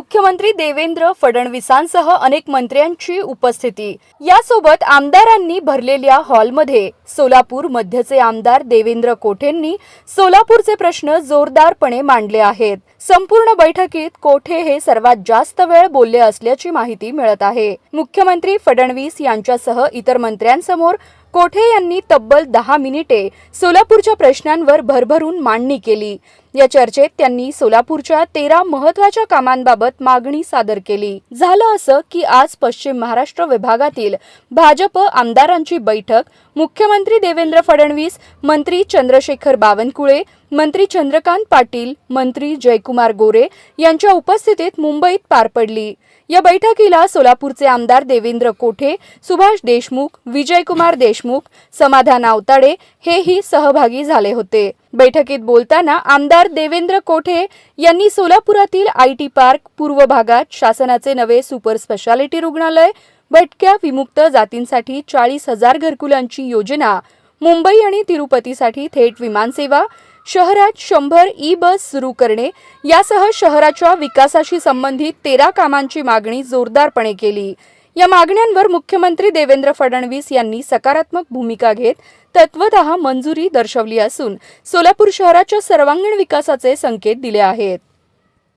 मुख्यमंत्री देवेंद्र फडणवीसांसह अनेक मंत्र्यांची उपस्थिती. यासोबत आमदारांनी भरलेल्या हॉलमध्ये सोलापूर मध्यचे आमदार देवेंद्र कोठेंनी सोलापूरचे प्रश्न जोरदारपणे मांडले आहेत. संपूर्ण बैठकीत कोठे हे सर्वात जास्त वेळ बोलले असल्याची माहिती मिळत आहे. मुख्यमंत्री फडणवीस यांच्यासह इतर मंत्र्यांसमोर कोठे यांनी तब्बल दहा मिनिटे सोलापूरच्या प्रश्नांवर भरभरून मांडणी केली. या चर्चेत त्यांनी सोलापूरच्या तेरा महत्त्वाच्या कामांबाबत मागणी सादर केली. झालं असं की आज पश्चिम महाराष्ट्र विभागातील भाजप आमदारांची बैठक मुख्यमंत्री देवेंद्र फडणवीस मंत्री चंद्रशेखर बावनकुळे मंत्री चंद्रकांत पाटील मंत्री जयकुमार गोरे यांच्या उपस्थितीत मुंबईत पार पडली. या बैठकीला सोलापूरचे आमदार देवेंद्र कोठे सुभाष देशमुख विजयकुमार देशमुख समाधान आवताडे हेही सहभागी झाले होते. बैठकीत बोलताना आमदार देवेंद्र कोठे यांनी सोलापुरातील आय टी पार्क पूर्व भागात शासनाचे नवे सुपर स्पेशालिटी रुग्णालय भटक्या विमुक्त जातींसाठी चाळीस हजार घरकुलांची योजना मुंबई आणि तिरुपतीसाठी थेट विमानसेवा शहरात शंभर ई बस सुरू करणे यासह शहराच्या विकासाशी संबंधित तेरा कामांची मागणी जोरदारपणे केली. या मागण्यांवर मुख्यमंत्री देवेंद्र फडणवीस यांनी सकारात्मक भूमिका घेत तत्वत मंजुरी दर्शवली असून सोलापूर शहराच्या सर्वांगीण विकासाचे संकेत दिले आहेत.